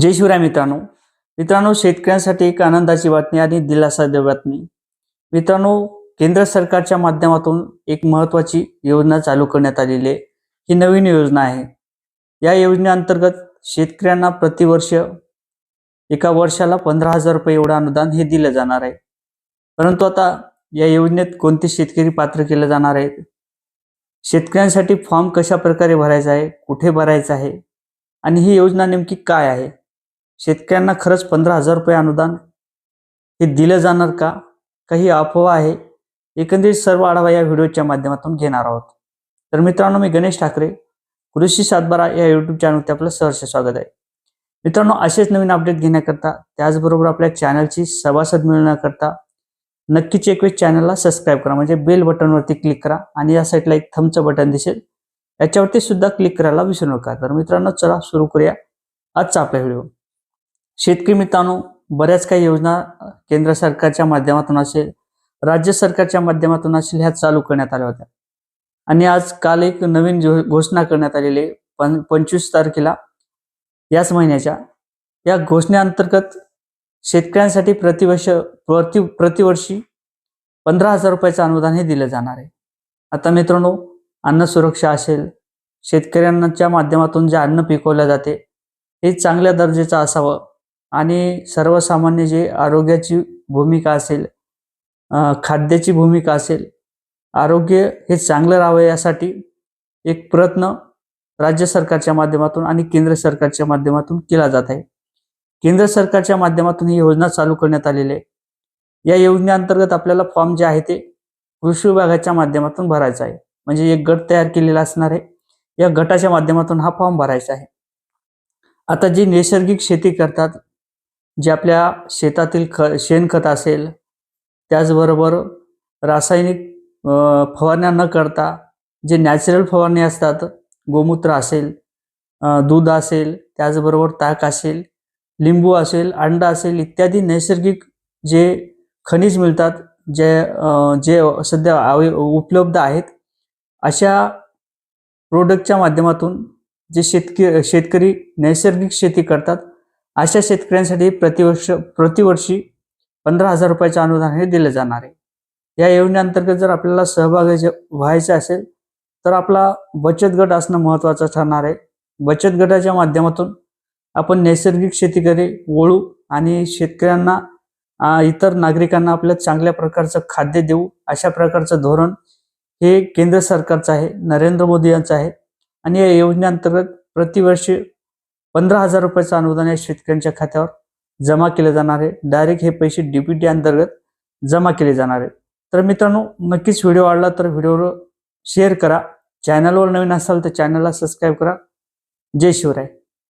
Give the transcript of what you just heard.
जय शिवराय मित्रांनो. मित्रांनो शेतकऱ्यांसाठी एक आनंदाची बातमी आणि दिलासादायक बातमी. मित्रांनो केंद्र सरकारच्या माध्यमातून एक महत्वाची योजना चालू करण्यात आलेली आहे. ही नवीन योजना आहे. या योजनेअंतर्गत शेतकऱ्यांना प्रतिवर्ष एका वर्षाला पंधरा हजार रुपये एवढं अनुदान हे दिलं जाणार आहे. परंतु आता या योजनेत कोणते शेतकरी पात्र केले जाणार आहेत शेतकऱ्यांसाठी फॉर्म कशा प्रकारे भरायचा आहे? कुठे भरायचा आहे? आणि ही योजना नेमकी काय आहे? शेतकऱ्यांना खरंच पंधरा हजार रुपये अनुदान हे दिलं जाणार का? काही अफवा आहे? एकंदरीत सर्व आढावा या व्हिडिओच्या माध्यमातून घेणार आहोत. तर मित्रांनो मी गणेश ठाकरे कृषी सातबारा या युट्यूब चॅनलवरती आपलं सहर्ष स्वागत आहे. मित्रांनो असेच नवीन अपडेट घेण्याकरता त्याचबरोबर आपल्या चॅनलची सभासद मिळवण्याकरता नक्कीच एक वेळ चॅनलला सबस्क्राईब करा म्हणजे बेल बटनवरती क्लिक करा आणि या साईडला एक थमचं बटन दिसेल. याच्यावरती सुद्धा क्लिक करायला विसरू नका. तर मित्रांनो चला सुरू करूया आजचा आपला व्हिडिओ शेतकरी मित्रांनो बऱ्याच काही योजना केंद्र सरकारच्या माध्यमातून असेल राज्य सरकारच्या माध्यमातून असेल ह्या चालू करण्यात आल्या होत्या. आणि आज काल एक नवीन घोषणा करण्यात आलेली आहे. पं पंचवीस तारखेला याच महिन्याच्या या घोषणेअंतर्गत शेतकऱ्यांसाठी प्रतिवर्ष प्रति प्रतिवर्षी पंधरा हजार रुपयाचं अनुदान हे दिलं जाणार आहे. आता मित्रांनो अन्न सुरक्षा असेल शेतकऱ्यांच्या माध्यमातून जे अन्न पिकवलं जाते हे चांगल्या दर्जाचं असावं. आणि सर्वसामान्य जे आरोग्याची भूमिका असेल खाद्याची भूमिका असेल आरोग्य हे चांगलं राहावं यासाठी एक प्रयत्न राज्य सरकारच्या माध्यमातून आणि केंद्र सरकारच्या माध्यमातून केला जात आहे. केंद्र सरकारच्या माध्यमातून ही योजना चालू करण्यात आलेली आहे. या योजनेअंतर्गत आपल्याला फॉर्म जे आहे ते कृषी विभागाच्या माध्यमातून भरायचा आहे. म्हणजे एक गट तयार केलेला असणार आहे. या गटाच्या माध्यमातून हा फॉर्म भरायचा आहे. आता जी नैसर्गिक शेती करतात जे आपल्या शेतातील ख शेणखत असेल त्याचबरोबर रासायनिक फवारण्या न करता जे नॅचरल फवारणी असतात गोमूत्र असेल दूध असेल त्याचबरोबर ताक असेल लिंबू असेल अंडा असेल इत्यादी नैसर्गिक जे खनिज मिळतात जे जे सध्या अवे उपलब्ध आहेत अशा प्रोडक्टच्या माध्यमातून जे शेतकरी शेतकरी नैसर्गिक शेती करतात अशा शेतकऱ्यांसाठी प्रतिवर्ष प्रतिवर्षी पंधरा हजार रुपयाचं अनुदान हे दिलं जाणार आहे. या योजनेअंतर्गत जर आपल्याला सहभागी व्हायचं असेल तर आपला बचत गट असणं महत्त्वाचं ठरणार आहे. बचत गटाच्या माध्यमातून आपण नैसर्गिक शेतीकडे वळू आणि शेतकऱ्यांना इतर नागरिकांना आपल्या चांगल्या प्रकारचं खाद्य देऊ अशा प्रकारचं धोरण हे केंद्र सरकारचं आहे नरेंद्र मोदी यांचं आहे. आणि या योजनेअंतर्गत प्रतिवर्षी पंधरा हजार रुपयाचं अनुदान या शेतकऱ्यांच्या खात्यावर जमा केले जाणार आहे. डायरेक्ट हे पैसे डीपीटी अंतर्गत जमा केले जाणार आहे तर मित्रांनो नक्कीच व्हिडिओ आवडला तर व्हिडिओवर शेअर करा. चॅनलवर नवीन असाल तर चॅनलला सबस्क्राईब करा. जय शिवराय.